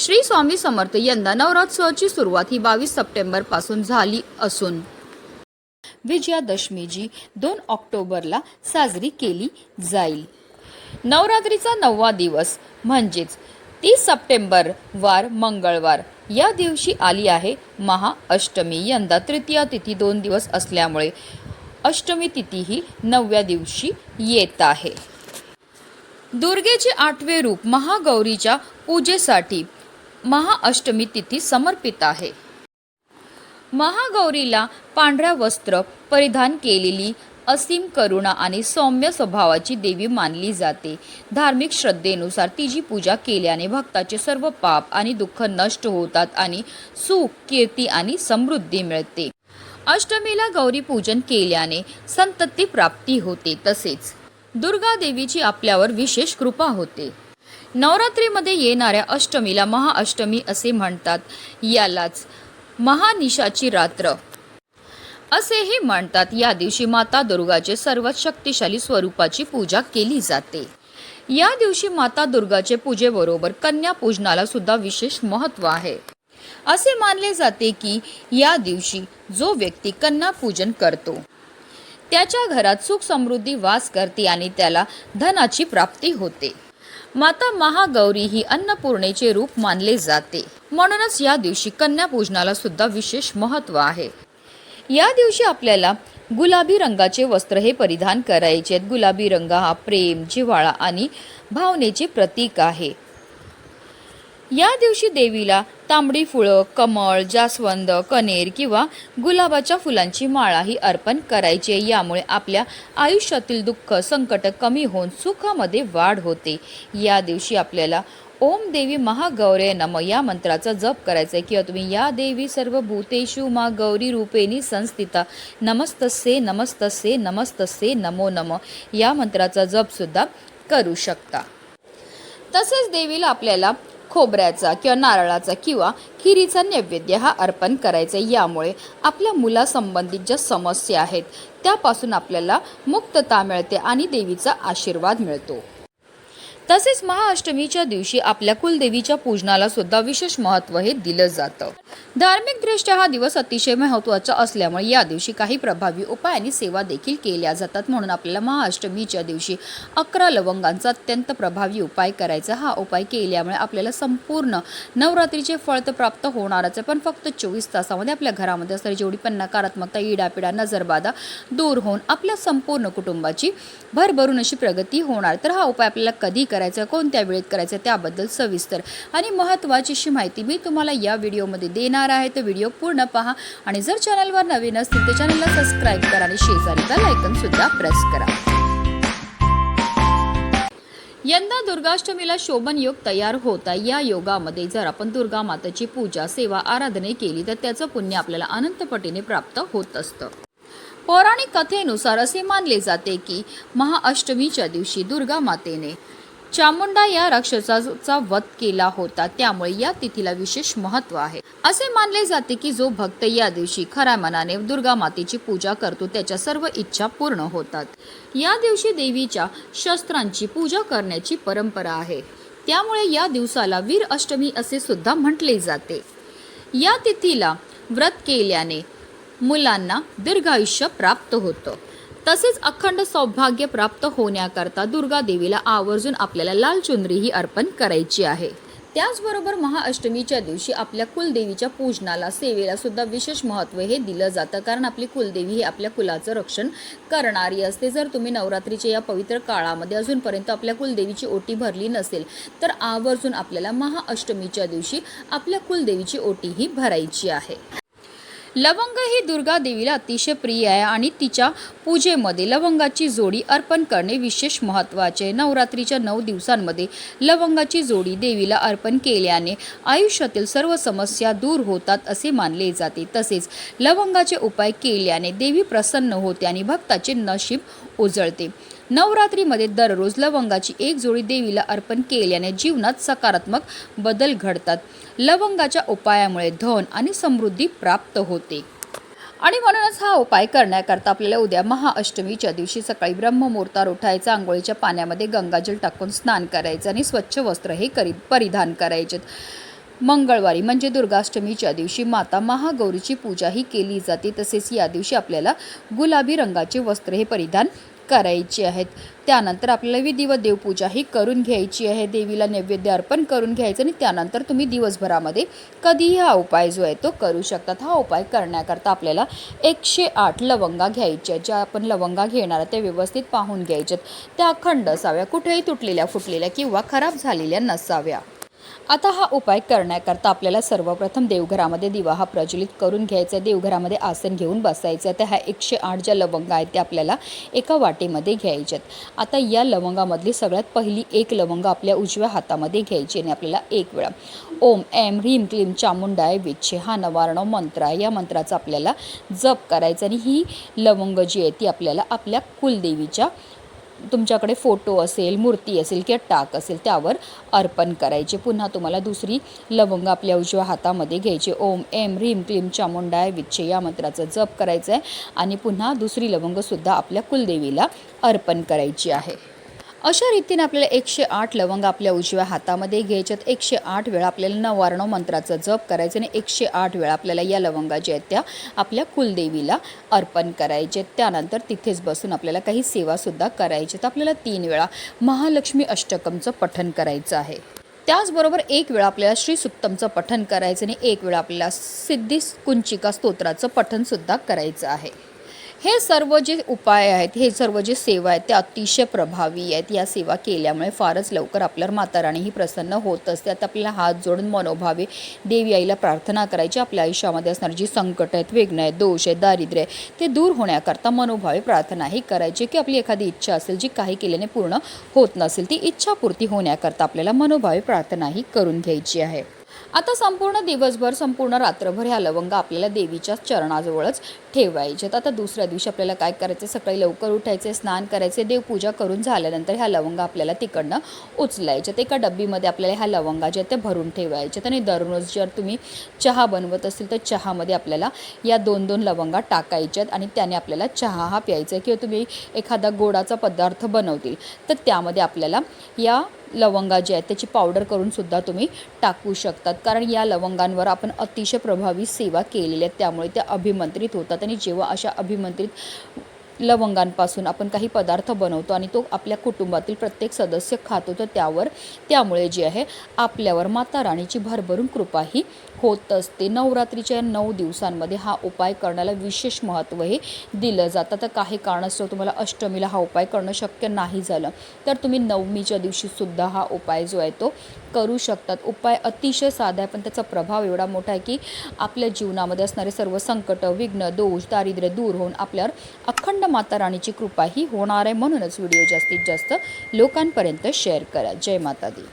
श्री स्वामी समर्थ यंदा नवरात्रोत्सवाची सुरुवात ही बावीस सप्टेंबरपासून झाली असून. विजयादशमी जी दोन ऑक्टोबरला साजरी केली जाईल. नवरात्रीचा नववा दिवस म्हणजेच तीस सप्टेंबर वार मंगळवार. या दिवशी आली आहे महाअष्टमी. यंदा तृतीया तिथी दोन दिवस असल्यामुळे अष्टमी तिथी ही नवव्या दिवशी येत आहे. दुर्गेचे आठवे रूप महागौरीच्या पूजेसाठी महाअष्टमी तिथी समर्पित आहे. महागौरीला पांढऱ्या वस्त्र परिधान केलेली असीम करुणा आणि सौम्य स्वभावाची देवी मानली जाते. धार्मिक श्रद्धेनुसार तिची पूजा केल्याने भक्ताचे सर्व पाप आणि दुःख नष्ट होतात आणि सुख कीर्ती आणि समृद्धी मिळते. अष्टमीला गौरी पूजन केल्याने संतती प्राप्ती होते तसेच दुर्गा देवीची आपल्यावर विशेष कृपा होते. नवरात्रीमध्ये येणाऱ्या अष्टमीला महाअष्टमी असे म्हणतात. यालाच महानिशाची रात्र असेही म्हणतात. या दिवशी माता दुर्गाचे सर्वात शक्तिशाली स्वरूपाची पूजा केली जाते. या दिवशी माता दुर्गाचे पूजेबरोबर कन्या पूजनाला सुद्धा विशेष महत्त्व आहे. असे मानले जाते की या दिवशी जो व्यक्ती कन्या पूजन करतो त्याच्या घरात सुख समृद्धी वास करते आणि त्याला धनाची प्राप्ती होते. माता महागौरी ही अन्नपूर्णेचे रूप मानले जाते. म्हणूनच या दिवशी कन्या पूजनाला सुद्धा विशेष महत्त्व आहे. या दिवशी आपल्याला गुलाबी रंगाचे वस्त्र हे परिधान करायचे आहेत. गुलाबी रंग हा प्रेम जिव्हाळा आणि भावनेचे प्रतीक आहे. या दिवशी देवीला तांबडी फुलं कमळ जास्वंद कनेर किंवा गुलाबाच्या फुलांची माळाही अर्पण करायची. आहे यामुळे आपल्या आयुष्यातील दुःख संकट कमी होऊन सुखामध्ये वाढ होते. या दिवशी आपल्याला ओम देवी महागौरे नम या मंत्राचा जप करायचा आहे. किंवा तुम्ही या देवी सर्व भूतेषु मा गौरी रूपेणी संस्थिता नमस्तसे नमस्तसे नमस्तसे नमो नम या मंत्राचा जपसुद्धा करू शकता. तसेच देवीला आपल्याला खोबऱ्याचा किंवा नारळाचा किंवा खिरीचा नैवेद्य हा अर्पण करायचा यामुळे आपल्या मुलासंबंधित ज्या समस्या आहेत त्यापासून आपल्याला मुक्तता मिळते आणि देवीचा आशीर्वाद मिळतो. तसेच महाअष्टमीच्या दिवशी आपल्या कुलदेवीच्या पूजनाला सुद्धा विशेष महत्त्व हे दिलं जातं. धार्मिकदृष्ट्या हा दिवस अतिशय महत्त्वाचा असल्यामुळे या दिवशी काही प्रभावी उपाय आणि सेवा देखील केल्या जातात. म्हणून आपल्याला महाअष्टमीच्या दिवशी अकरा लवंगांचा अत्यंत प्रभावी उपाय करायचा. हा उपाय केल्यामुळे आपल्याला संपूर्ण नवरात्रीचे फळ तर प्राप्त होणारच आहे. पण फक्त चोवीस तासामध्ये आपल्या घरामध्ये असणारी जेवढी पण नकारात्मकता इडापिडा नजरबाधा दूर होऊन आपल्या संपूर्ण कुटुंबाची भरभरून अशी प्रगती होणार. तर हा उपाय आपल्याला कधी करायचा? कोणत्या वेळेत करायचा त्याबद्दल सविस्तर आणि महत्त्वाची अशी माहिती मी तुम्हाला या व्हिडिओमध्ये देणार आहे. तर व्हिडिओ पूर्ण पहा आणि जर चॅनलवर नवीन असतील तर चॅनलला सबस्क्राईब करा आणि शेजारीचा लायकनसुद्धा प्रेस करा. यंदा दुर्गाष्टमीला शोभन योग तयार होता या योगामध्ये जर आपण दुर्गा मातेची पूजा सेवा आराधने केली तर त्याचं पुण्य आपल्याला अनंतपटीने प्राप्त होत असतं. पौराणिक कथेनुसार असे मानले जाते की महाअष्टमीच्या दिवशी दुर्गा मातेने चामुंडा या राक्षसाचा वध केला होता. त्यामुळे या तिथीला विशेष महत्त्व आहे. असे मानले जाते की जो भक्त या दिवशी खऱ्या मनाने दुर्गा मातेची पूजा करतो त्याच्या सर्व इच्छा पूर्ण होतात. या दिवशी देवीच्या शस्त्रांची पूजा करण्याची परंपरा आहे. त्यामुळे या दिवसाला वीर अष्टमी असे सुद्धा म्हटले जाते. या तिथीला व्रत केल्याने मुलांना दीर्घायुष्य प्राप्त होतं. तसेच अखंड सौभाग्य प्राप्त होण्याकरता दुर्गा देवीला आवर्जून आपल्याला लाल चुनरीही अर्पण करायची आहे. त्याचबरोबर महाअष्टमीच्या दिवशी आपल्या कुलदेवीच्या पूजनाला सेवेला सुद्धा विशेष महत्त्व हे दिलं जातं. कारण आपली कुलदेवी ही आपल्या कुलाचं रक्षण करणारी असते. जर तुम्ही नवरात्रीच्या या पवित्र काळामध्ये अजूनपर्यंत आपल्या कुलदेवीची ओटी भरली नसेल तर आवर्जून आपल्याला महाअष्टमीच्या दिवशी आपल्या कुलदेवीची ओटी ही भरायची आहे. लवंग ही दुर्गा देवीला अतिशय प्रिय आहे आणि तिच्या पूजेमध्ये लवंगाची जोडी अर्पण करणे विशेष महत्त्वाचे. नवरात्रीच्या नऊ दिवसांमध्ये लवंगाची जोडी देवीला अर्पण केल्याने आयुष्यातील सर्व समस्या दूर होतात असे मानले जाते. तसेच लवंगाचे उपाय केल्याने देवी प्रसन्न होते आणि भक्ताचे नशीब उजळते. नवरात्रीमध्ये दररोज लवंगाची एक जोडी देवीला अर्पण केल्याने जीवनात सकारात्मक बदल घडतात. लवंगाच्या उपायामुळे धन आणि समृद्धी प्राप्त होते. आणि म्हणूनच हा उपाय करण्याकरता आपल्याला उद्या महाअष्टमीच्या दिवशी सकाळी ब्रह्ममुहूर्तावर उठायचं आंघोळीच्या पाण्यामध्ये गंगाजल टाकून स्नान करायचं आणि स्वच्छ वस्त्र हे करी परिधान करायचे मंगळवारी म्हणजे दुर्गाष्टमीच्या दिवशी माता महागौरीची पूजाही केली जाते. तसेच या दिवशी आपल्याला गुलाबी रंगाचे वस्त्र हे परिधान करायची आहेत. त्यानंतर आपल्याला विधिवत देवपूजाही करून घ्यायची आहे. देवीला नैवेद्य अर्पण करून घ्यायचं आणि त्यानंतर तुम्ही दिवसभरामध्ये कधीही हा उपाय जो आहे तो करू शकतात. हा उपाय करण्याकरता आपल्याला एकशे आठ लवंगा घ्यायच्या आहेत. ज्या आपण लवंगा घेणार त्या व्यवस्थित पाहून घ्यायच्यात. त्या अखंड असाव्या कुठेही तुटलेल्या फुटलेल्या किंवा खराब झालेल्या नसाव्या. आता हा उपाय करण्याकरता आपल्याला सर्वप्रथम देवघरामध्ये दिवा हा प्रज्वलित करून घ्यायचा आहे. देवघरामध्ये आसन घेऊन बसायचं आहे. तर ह्या एकशे आठ ज्या लवंगा आहेत त्या आपल्याला एका वाटीमध्ये घ्यायच्यात आता या लवंगामधली सगळ्यात पहिली एक लवंग आपल्या उजव्या हातामध्ये घ्यायची आणि आपल्याला एक वेळा. ओम एम ह्रीम क्लीम चामुंडाय विच्छे हा नवारणव मंत्र आहे. या मंत्राचा आपल्याला जप करायचा आणि ही लवंग जी आहे ती आपल्याला आपल्या कुलदेवीच्या तुमच्याकडे फोटो असेल मूर्ती असेल किंवा टाक असेल त्यावर अर्पण करायचे. पुन्हा तुम्हाला दुसरी लवंग आपल्या उजव्या हातामध्ये घ्यायची. ओम एम ह्रीम क्लीम चामुंडाय विच्छे या मंत्राचा जप करायचा आहे आणि पुन्हा दुसरी लवंगसुद्धा आपल्या कुलदेवीला अर्पण करायची आहे. अशा रीतीने आपल्याला एकशे आठ लवंग आपल्या उजव्या हातामध्ये घ्यायच्यात. एकशे आठ वेळा आपल्याला नवारणव मंत्राचा जप करायचं आणि एकशे आठ वेळा आपल्याला या लवंगा ज्या आहेत त्या आपल्या कुलदेवीला अर्पण करायचे. त्यानंतर तिथेच बसून आपल्याला काही सेवासुद्धा करायची. तर आपल्याला तीन वेळा महालक्ष्मी अष्टकमचं पठण करायचं आहे. त्याचबरोबर एक वेळा आपल्याला श्री सुक्तमचं पठण करायचं आणि एक वेळा आपल्याला सिद्धी कुंचिका स्तोत्राचं पठणसुद्धा करायचं आहे. हे सर्व जे उपाय आहेत हे सर्व जे सेवा आहेत त्या अतिशय प्रभावी आहेत. या सेवा केल्यामुळे फारच लवकर आपल्यावर माता राणी ही प्रसन्न होत असते. आता आपल्याला हात जोडून मनोभावे देवी आईला प्रार्थना करायची आपल्या आयुष्यामध्ये असणारी जी संकट आहेत वेगणं आहेत दोष आहेत दारिद्र्य आहे ते दूर होण्याकरता मनोभावे प्रार्थनाही करायची. की आपली एखादी इच्छा असेल जी काही केल्याने पूर्ण होत नसेल ती इच्छापूर्ती होण्याकरता आपल्याला मनोभावे प्रार्थनाही करून घ्यायची आहे. आता संपूर्ण दिवसभर संपूर्ण रात्रभर ह्या लवंगा आपल्याला देवीच्या चरणाजवळच ठेवायच्यात आता दुसऱ्या दिवशी आपल्याला काय करायचं? सकाळी लवकर उठायचे स्नान करायचे देवपूजा करून झाल्यानंतर ह्या लवंगा आपल्याला तिकडनं उचलायच्यात एका डब्बीमध्ये आपल्याला ह्या लवंगा ज्या त्या भरून ठेवायच्यात आणि दररोज जर तुम्ही चहा बनवत असेल तर चहामध्ये आपल्याला या दोन दोन लवंगा टाकायच्यात आणि त्याने आपल्याला चहा हा प्यायचा आहे. किंवा तुम्ही एखादा गोडाचा पदार्थ बनवतील तर त्यामध्ये आपल्याला या लवंगा जे आहेत त्याची पावडर करून सुद्धा तुम्ही टाकू शकतात. कारण या लवंगांवर आपण अतिशय प्रभावी सेवा केलेल्या आहेत त्यामुळे त्या अभिमंत्रित होतात. आणि जेव्हा अशा अभिमंत्रित लवंगांपासून आपण काही पदार्थ बनवतो आणि तो आपल्या कुटुंबातील प्रत्येक सदस्य खातो तर त्यावर त्यामुळे जे आहे आपल्यावर माता राणीची भरभरून कृपाही होत असते. नवरात्रीच्या नऊ दिवसांमध्ये हा उपाय करण्याला विशेष महत्त्व हे दिलं जातं. तर काही कारणास्तव तुम्हाला अष्टमीला हा उपाय करणं शक्य नाही झालं तर तुम्ही नवमीच्या दिवशीसुद्धा हा उपाय जो आहे तो करू शकतात. उपाय अतिशय साधा आहे पण त्याचा प्रभाव एवढा मोठा आहे की आपल्या जीवनामध्ये असणारे सर्व संकट विघ्न दोष दारिद्र्य दूर होऊन आपल्यावर अखंड माता राणीची कृपा ही होणार आहे म्हणूनच व्हिडिओ जास्तीत जास्त लोकांपर्यंत शेअर करा. जय माता दी.